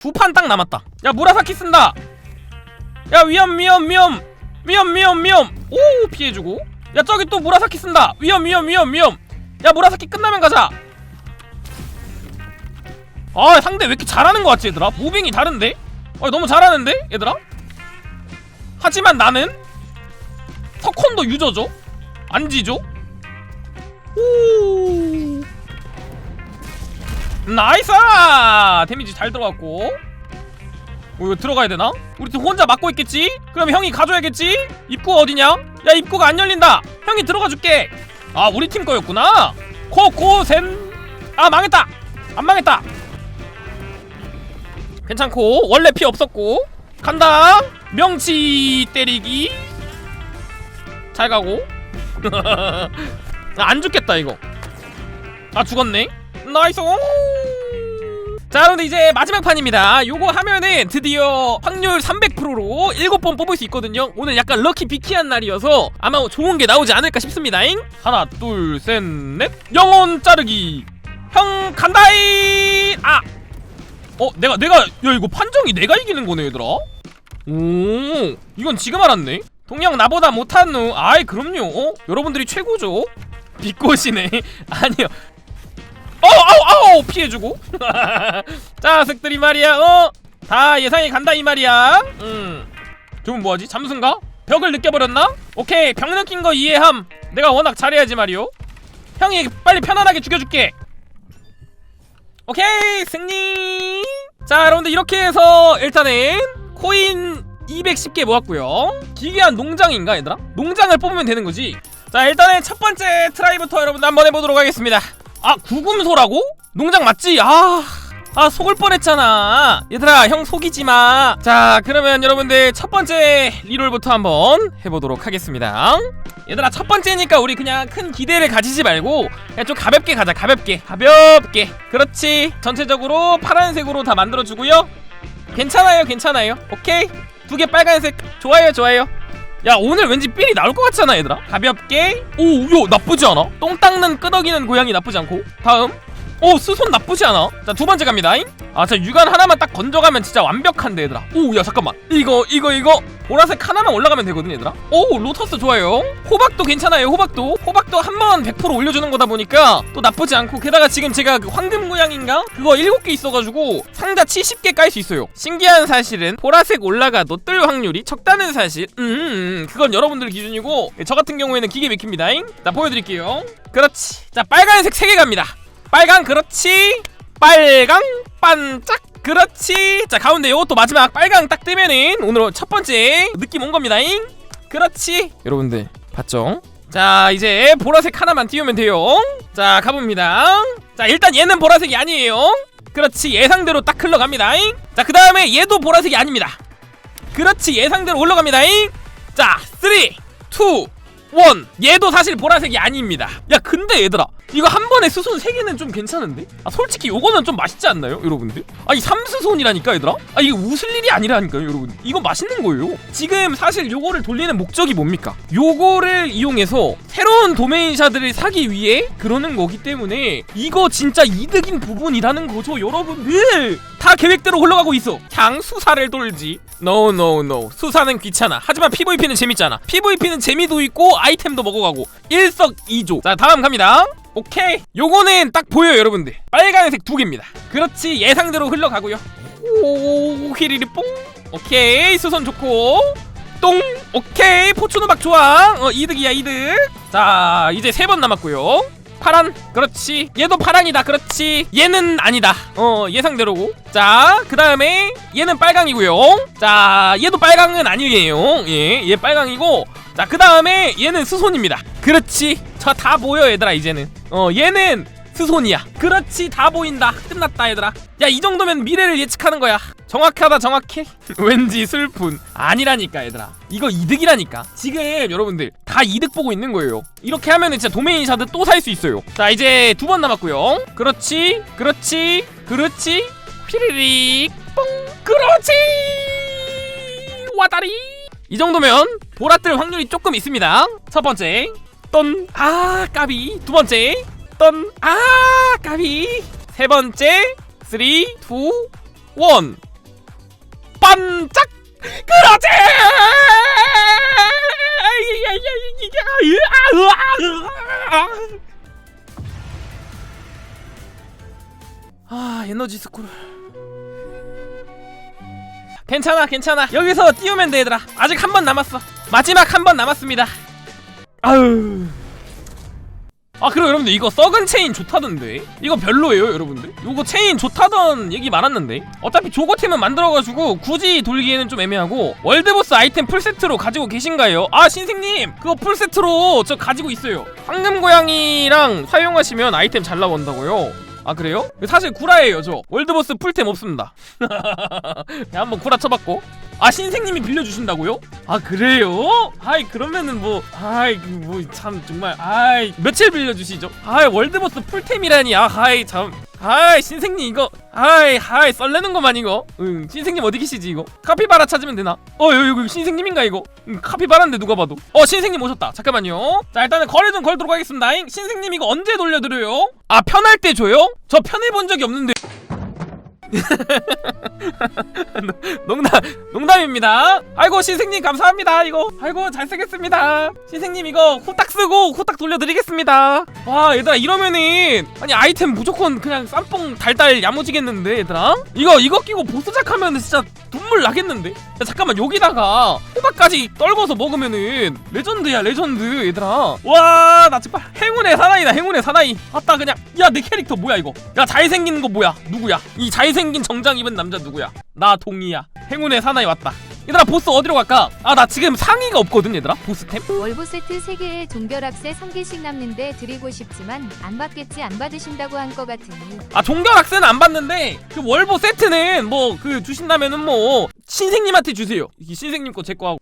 두 판 딱 남았다. 야 무라사키 쓴다. 야 위험 위험 위험. 위험 위험 위험. 오 피해주고. 야 저기 또 무라사키 쓴다. 위험 위험 위험 위험. 야 무라사키 끝나면 가자. 아 상대 왜 이렇게 잘하는 거 같지 얘들아? 무빙이 다른데? 아 너무 잘하는데 얘들아? 하지만 나는 석콘도 유저죠? 안 지죠? 오 나이스! 데미지 잘 들어갔고. 어, 이거 들어가야 되나? 우리 팀 혼자 막고 있겠지? 그럼 형이 가줘야겠지? 입구 어디냐? 야 입구가 안 열린다! 형이 들어가 줄게! 아 우리 팀 거였구나? 코코센 아 망했다! 안 망했다! 괜찮고. 원래 피 없었고. 간다! 명치 때리기. 잘 가고. 아, 안 죽겠다 이거. 아 죽었네. 나이스 자 여러분들 이제 마지막 판입니다. 요거 하면은 드디어 확률 300%로 7번 뽑을 수 있거든요. 오늘 약간 럭키 비키한 날이어서 아마 좋은 게 나오지 않을까 싶습니다잉. 하나 둘 셋 넷. 영혼 자르기. 형 간다이 아! 어 내가 내가 야 이거 판정이 내가 이기는 거네 얘들아. 오 이건 지금 알았네. 동영 나보다 못한 누 아이 그럼요. 어? 여러분들이 최고죠. 비꼬시네. 아니요. 어우 피해주고. 자 색들이 말이야. 어 다 예상이 간다 이 말이야. 음. 저분 뭐하지? 잠수인가? 벽을 느껴버렸나? 오케이. 벽 느낀 거 이해함. 내가 워낙 잘해야지 말이오. 형이 빨리 편안하게 죽여줄게. 오케이. 승리. 자 여러분들 이렇게 해서 일단은 코인 210개 모았고요. 기괴한 농장인가 얘들아? 농장을 뽑으면 되는 거지. 자 일단은 첫 번째 트라이부터 여러분들 한번 해보도록 하겠습니다. 아 구금소라고? 농장 맞지? 아... 아 속을 뻔했잖아. 얘들아 형 속이지마. 자 그러면 여러분들 첫 번째 리롤부터 한번 해보도록 하겠습니다. 얘들아 첫 번째니까 우리 그냥 큰 기대를 가지지 말고 그냥 좀 가볍게 가자. 가볍게. 가볍게. 그렇지? 전체적으로 파란색으로 다 만들어주고요. 괜찮아요 괜찮아요. 오케이? 두 개 빨간색. 좋아요 좋아요. 야 오늘 왠지 삘이 나올 것 같잖아 얘들아? 가볍게. 오야 나쁘지 않아? 똥 닦는 끄덕이는 고양이 나쁘지 않고. 다음 오 수손 나쁘지 않아. 자 두 번째 갑니다. 아자 육안 하나만 딱 건져가면 진짜 완벽한데 얘들아. 오 야 잠깐만. 이거 이거 이거. 보라색 하나만 올라가면 되거든 얘들아. 오 로터스 좋아요. 호박도 괜찮아요 호박도. 호박도 한 번 100% 올려주는 거다 보니까 또 나쁘지 않고 게다가 지금 제가 그 황금 고양인가? 그거 7개 있어가지고 상자 70개 깔 수 있어요. 신기한 사실은 보라색 올라가도 뜰 확률이 적다는 사실. 음, 음 그건 여러분들 기준이고 저 같은 경우에는 기계 맥힙니다. 자 보여드릴게요. 그렇지. 자 빨간색 3개 갑니다 빨강 그렇지. 빨강 반짝 그렇지. 자 가운데 요것도 마지막 빨강 딱 뜨면은 오늘 첫 번째 느낌 온 겁니다잉. 그렇지. 여러분들 봤죠? 자 이제 보라색 하나만 띄우면 돼요. 자 가봅니다. 자 일단 얘는 보라색이 아니에요. 그렇지 예상대로 딱 흘러갑니다잉. 자그 다음에 얘도 보라색이 아닙니다. 그렇지 예상대로 올라갑니다잉. 자 3, 2, 1 얘도 사실 보라색이 아닙니다. 야 근데 얘들아 이거 한 번에 수손 3개는 좀 괜찮은데? 아 솔직히 요거는 좀 맛있지 않나요 여러분들? 아이 삼수손이라니까 얘들아? 아 이게 웃을 일이 아니라니까요 여러분. 이거 맛있는 거예요. 지금 사실 요거를 돌리는 목적이 뭡니까? 요거를 이용해서 새로운 도메인샤들을 사기 위해 그러는 거기 때문에 이거 진짜 이득인 부분이라는 거죠 여러분들! 다 계획대로 흘러가고 있어. 그냥 수사를 돌지. No no no. 수사는 귀찮아. 하지만 PVP는 재밌잖아. PVP는 재미도 있고 아이템도 먹어가고. 일석이조. 자 다음 갑니다 오케이. 요거는 딱 보여요 여러분들. 빨간색 두 개입니다. 그렇지 예상대로 흘러가고요. 오 휘리리 뽕. 오케이 수선 좋고. 똥. 오케이 포춘호박 좋아 어 이득이야 이득. 자 이제 세 번 남았고요. 파란. 그렇지. 얘도 파랑이다. 그렇지. 얘는 아니다. 어 예상대로고 자 그 다음에 얘는 빨강이고요. 자 얘도 빨강은 아니에요. 예얘 빨강이고. 자 그 다음에 얘는 수손입니다. 그렇지 저다 보여 얘들아 이제는. 어 얘는 수손이야. 그렇지 다 보인다. 끝났다 얘들아. 야 이 정도면 미래를 예측하는 거야. 정확하다 정확해? 왠지 슬픈. 아니라니까 얘들아. 이거 이득이라니까. 지금 여러분들 다 이득 보고 있는 거예요. 이렇게 하면은 진짜 도메인 샤드 또 살 수 있어요. 자 이제 두 번 남았고요. 그렇지 그렇지 그렇지. 휘리릭 뽕 그렇지! 와다리! 이 정도면 보라뜰 확률이 조금 있습니다. 첫 번째 떤 아 까비. 두 번째 떤 아 까비. 세 번째 3 2 1 반짝! 그렇지! 아 에너지 스쿨 괜찮아 괜찮아. 여기서 띄우면 돼 얘들아. 아직 한 번 남았어. 마지막 한 번 남았습니다 아유. 아 그리고 여러분들 이거 썩은 체인 좋다던데? 이거 별로예요 여러분들? 이거 체인 좋다던 얘기 많았는데? 어차피 조거템은 만들어가지고 굳이 돌기에는 좀 애매하고 월드보스 아이템 풀세트로 가지고 계신가요? 아 신생님! 그거 풀세트로 저 가지고 있어요. 황금고양이랑 사용하시면 아이템 잘 나온다고요. 아 그래요? 사실 구라예요 저. 월드보스 풀템 없습니다. 한번 구라 쳐봤고 아 신생님이 빌려주신다고요? 아 그래요? 아이 그러면은 뭐 아이 뭐 참 정말 아이. 며칠 빌려주시죠? 아이 월드보스 풀템이라니. 아 아이 참. 아이 신생님 이거. 아이 아이 썰레는 거만 이거. 응 신생님 어디 계시지 이거? 카피바라 찾으면 되나? 어 여기 여기 신생님인가 이거? 응, 카피바라인데 누가 봐도. 어 신생님 오셨다. 잠깐만요. 자 일단은 거래 좀 걸도록 하겠습니다. 잉? 신생님 이거 언제 돌려드려요? 아 편할 때 줘요? 저 편해 본 적이 없는데 농담 농담입니다. 아이고 신생님 감사합니다. 이거 아이고 잘 쓰겠습니다. 신생님 이거 후딱 쓰고 후딱 돌려드리겠습니다. 와 얘들아 이러면은 아니 아이템 무조건 그냥 쌈뽕 달달 야무지겠는데 얘들아 이거 이거 끼고 보스작 하면 진짜 눈물 나겠는데? 야, 잠깐만 여기다가 호박까지 떨궈서 먹으면은 레전드야 레전드 얘들아. 와 나 정말 행운의 사나이다 행운의 사나이. 아따 그냥 야 내 캐릭터 뭐야 이거? 야 잘생긴 거 뭐야? 누구야? 이 잘생긴 정장 입은 남자 누구야? 나 동이야. 행운의 사나이 왔다 얘들아 보스 어디로 갈까? 아 나 지금 상의가 없거든 얘들아. 보스템? 월보 세트 3개에 종결합세 3개씩 남는데 드리고 싶지만 안 받겠지 안 받으신다고 한 거 같으니. 아 종결학생은 안 받는데 그 월보 세트는 뭐 그 주신다면은 뭐 신생님한테 주세요. 이 신생님 거 제 거 하고.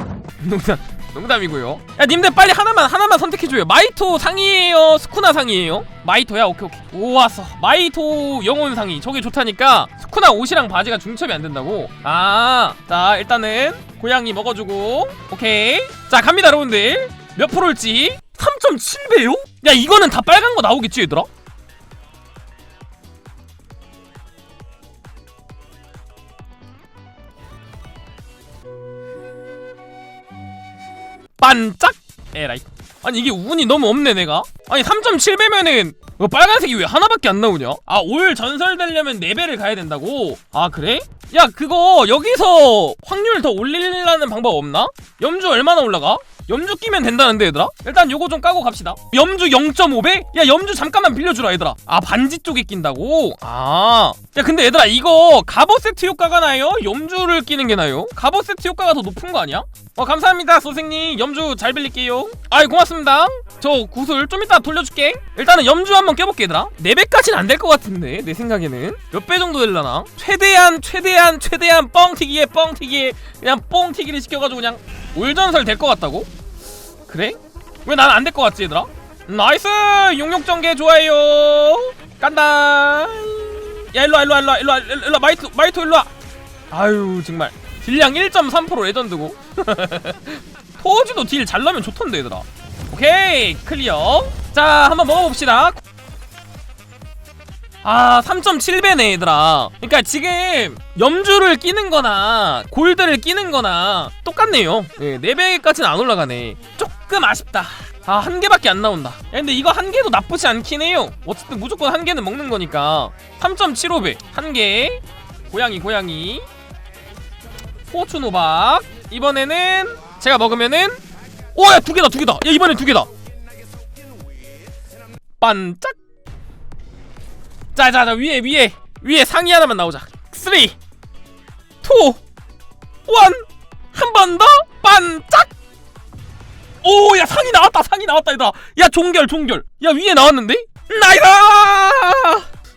농담 농담이고요. 야 님들 빨리 하나만 하나만 선택해줘요. 마이토 상이에요? 스쿠나 상이에요? 마이토야? 오케이 오케이. 오왔어. 마이토 영혼 상이. 저게 좋다니까. 스쿠나 옷이랑 바지가 중첩이 안 된다고. 아 자 일단은 고양이 먹어주고. 오케이. 자 갑니다 여러분들. 몇 프로일지. 3.7배요? 야 이거는 다 빨간 거 나오겠지 얘들아? 반짝 에라이 아니 이게 운이 너무 없네 내가 아니 3.7배면은 왜 빨간색이 왜 하나밖에 안 나오냐 아 올 전설 되려면 4배를 가야 된다고 아 그래? 야 그거 여기서 확률 더 올리려는 방법 없나? 염주 얼마나 올라가? 염주 끼면 된다는데 얘들아? 일단 요거 좀 까고 갑시다 염주 0.5배? 야 염주 잠깐만 빌려주라 얘들아 아 반지 쪽에 낀다고? 아야 근데 얘들아 이거 갑옷 세트 효과가 나요? 염주를 끼는 게 나요? 갑옷 세트 효과가 더 높은 거 아니야? 어 감사합니다 선생님 염주 잘 빌릴게요 아이 고맙습니다 저 구슬 좀 이따 돌려줄게 일단은 염주 한번 껴볼게 얘들아 4배까지는 안 될 것 같은데 내 생각에는 몇 배 정도 될라나 최대한 최대한 최대한 뻥튀기에 뻥튀기에 그냥 뻥튀기를 시켜가지고 그냥 올전설 될 것 같다고? 그래? 왜 난 안 될 것 같지 얘들아? 나이스! 용욕전개 좋아요. 깐다. 야 일로와 일로와 일로와 일로와 일로와 마이토 마이토 일로와. 아유 정말. 딜량 1.3% 레전드고. 토지도 딜 잘 나면 좋던데 얘들아. 오케이 클리어. 자 한번 먹어봅시다 아 3.7배네 얘들아. 그러니까 지금 염주를 끼는 거나 골드를 끼는 거나 똑같네요. 네, 4배까지는 안 올라가네. 조금 아쉽다. 아 한 개밖에 안 나온다. 야, 근데 이거 한 개도 나쁘지 않긴 해요. 어쨌든 무조건 한 개는 먹는 거니까. 3.75배. 한 개. 고양이 고양이. 포춘 호박. 이번에는 제가 먹으면은 오 야 두 개다 두 개다. 야 이번엔 두 개다. 반짝 자자자 위에 위에 위에 상의 하나만 나오자. 3 2 1 한 번 더. 반짝. 오 야 상이 나왔다 상이 나왔다 얘들아. 야 종결 종결. 야 위에 나왔는데? 나이다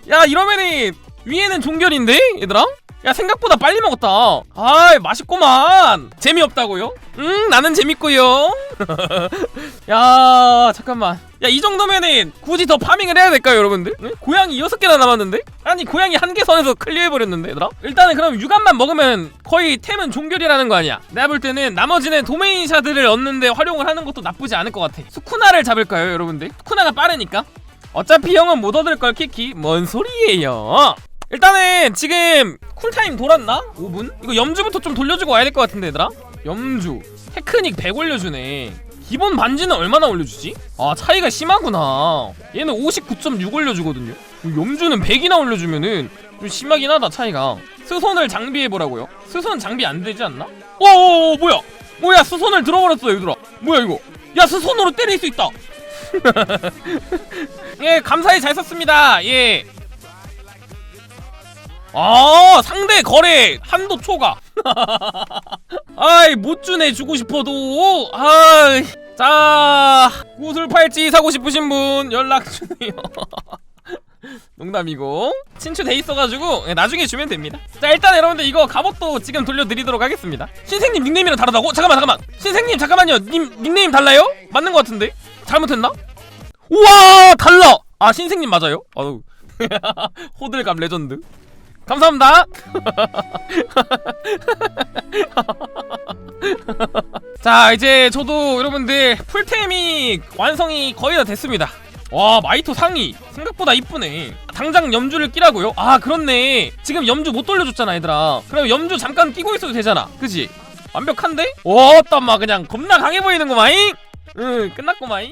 야 이러면은 위에는 종결인데 얘들아 야 생각보다 빨리 먹었다 아이 맛있구만 재미없다고요? 음 나는 재밌고요 야 잠깐만 야 이 정도면은 굳이 더 파밍을 해야 될까요 여러분들? 응? 고양이 6개나 남았는데? 아니 고양이 한 개 선에서 클리어해버렸는데 얘들아? 일단은 그럼 유감만 먹으면 거의 템은 종결이라는 거 아니야 내가 볼 때는 나머지는 도메인 샤드를 얻는데 활용을 하는 것도 나쁘지 않을 것 같아 수쿠나를 잡을까요 여러분들? 수쿠나가 빠르니까 어차피 형은 못 얻을 걸 키키 뭔 소리예요 일단은 지금 쿨타임 돌았나? 5분? 이거 염주부터 좀 돌려주고 와야 될 것 같은데 얘들아? 염주. 테크닉 100 올려주네. 기본 반지는 얼마나 올려주지? 아 차이가 심하구나. 얘는 59.6 올려주거든요. 염주는 100이나 올려주면은 좀 심하긴 하다 차이가. 스손을 장비해보라고요? 스손 장비 안 되지 않나? 오오오 뭐야? 뭐야 스손을 들어버렸어 얘들아. 뭐야 이거? 야 스손으로 때릴 수 있다. 예 감사히 잘 썼습니다. 예 아 상대 거래 한도 초과. 아이 못 주네 주고 싶어도. 아이 자 구슬 팔찌 사고 싶으신 분 연락 주세요. 농담이고. 친추돼 있어가지고 예, 나중에 주면 됩니다. 자 일단 여러분들 이거 갑옷도 지금 돌려드리도록 하겠습니다. 신생님 닉네임이랑 다르다고? 잠깐만 잠깐만. 신생님 잠깐만요. 님 닉네임 달라요? 맞는 것 같은데? 잘못했나? 우와 달라! 아 신생님 맞아요? 아우. 호들갑 레전드 감사합니다. 자 이제 저도 여러분들 풀템이 완성이 거의 다 됐습니다. 와 마이토 상이 생각보다 이쁘네. 당장 염주를 끼라고요? 아 그렇네. 지금 염주 못 돌려줬잖아 얘들아. 그럼 염주 잠깐 끼고 있어도 되잖아. 그지? 완벽한데? 오 땀마 그냥 겁나 강해 보이는구마잉? 응 끝났구마잉